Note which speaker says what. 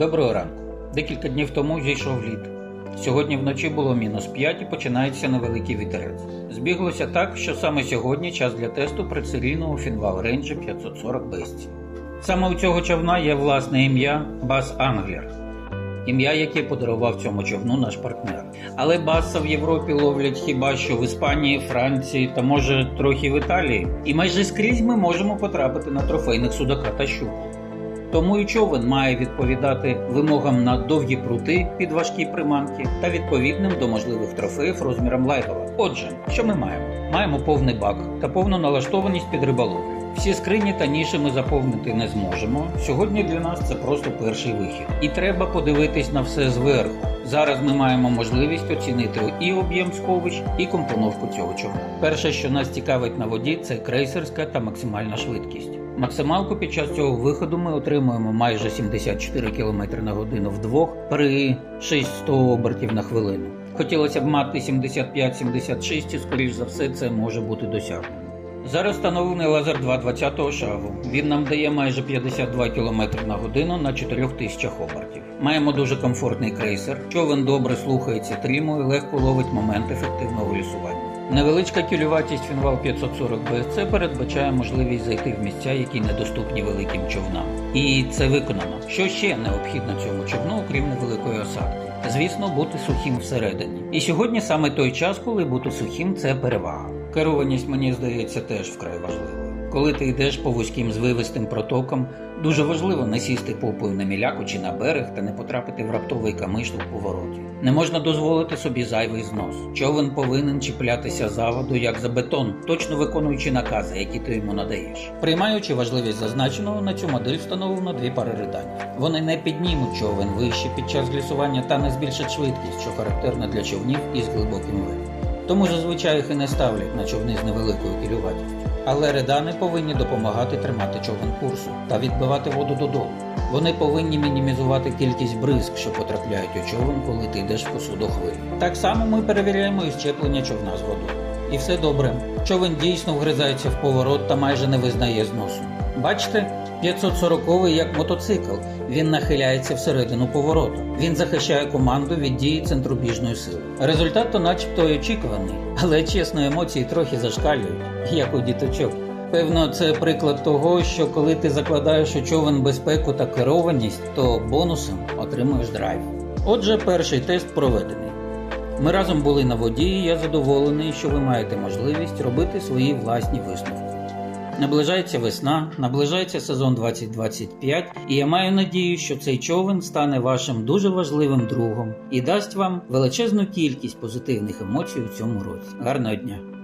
Speaker 1: Доброго ранку. Декілька днів тому зійшов лід. Сьогодні вночі було мінус 5 і починається невеликий вітерець. Збіглося так, що саме сьогодні час для тесту прицелійного фінвал рейнджі 540 Бесті. Саме у цього човна є власне ім'я Бас Англер. Ім'я, яке подарував цьому човну наш партнер. Але баса в Європі ловлять хіба що в Іспанії, Франції та може трохи в Італії. І майже скрізь ми можемо потрапити на трофейних судака та щук. Тому і човен має відповідати вимогам на довгі прути під важкі приманки та відповідним до можливих трофеїв розміром лайгова. Отже, що ми маємо? Маємо повний бак та повну налаштованість під риболовлю. Всі скрині та ніші ми заповнити не зможемо. Сьогодні для нас це просто перший вихід. І треба подивитись на все зверху. Зараз ми маємо можливість оцінити і об'єм сховищ, і компоновку цього човна. Перше, що нас цікавить на воді, це крейсерська та максимальна швидкість. Максималку під час цього виходу ми отримуємо майже 74 км на годину вдвох при 600 обертів на хвилину. Хотілося б мати 75-76 і, скоріш за все, це може бути досягнено. Зараз встановлений лазер 220 шагу. Він нам дає майже 52 км на годину на 4000 обертів. Маємо дуже комфортний крейсер. Човен добре слухається тріму і легко ловить момент ефективного лісування. Невеличка кілюватість фінвал 540 BSC передбачає можливість зайти в місця, які недоступні великим човнам. І це виконано. Що ще необхідно цьому човну, окрім невеликої осадки? Звісно, бути сухим всередині. І сьогодні саме той час, коли бути сухим це перевага. Керованість, мені здається, теж вкрай важливою. Коли ти йдеш по вузьким звивистим протокам, дуже важливо не сісти попою на міляку чи на берег та не потрапити в раптовий камиш у повороті. Не можна дозволити собі зайвий знос. Човен повинен чіплятися за воду як за бетон, точно виконуючи накази, які ти йому надаєш. Приймаючи важливість зазначеного, на цю модель встановлено дві пари ридань. Вони не піднімуть човен вище під час глісування та не збільшать швидкість, що характерна для човнів із глибоким вилом. Тому зазвичай їх і не ставлять на човни з невеликою кілюватістю. Але редани повинні допомагати тримати човен курсу та відбивати воду додолу. Вони повинні мінімізувати кількість бризк, що потрапляють у човен, коли ти йдеш в косу до хвилі. Так само ми перевіряємо і щеплення човна з водою. І все добре. Човен дійсно вгризається в поворот та майже не визнає зносу. Бачите, 540 як мотоцикл. Він нахиляється всередину повороту. Він захищає команду від дії центробіжної сили. Результат то начебто й очікуваний, але чесно, емоції трохи зашкалюють, як у діточок. Певно, це приклад того, що коли ти закладаєш у човен безпеку та керованість, то бонусом отримуєш драйв. Отже, перший тест проведений. Ми разом були на воді, і я задоволений, що ви маєте можливість робити свої власні висновки. Наближається весна, наближається сезон 2025, і я маю надію, що цей човен стане вашим дуже важливим другом і дасть вам величезну кількість позитивних емоцій у цьому році. Гарного дня!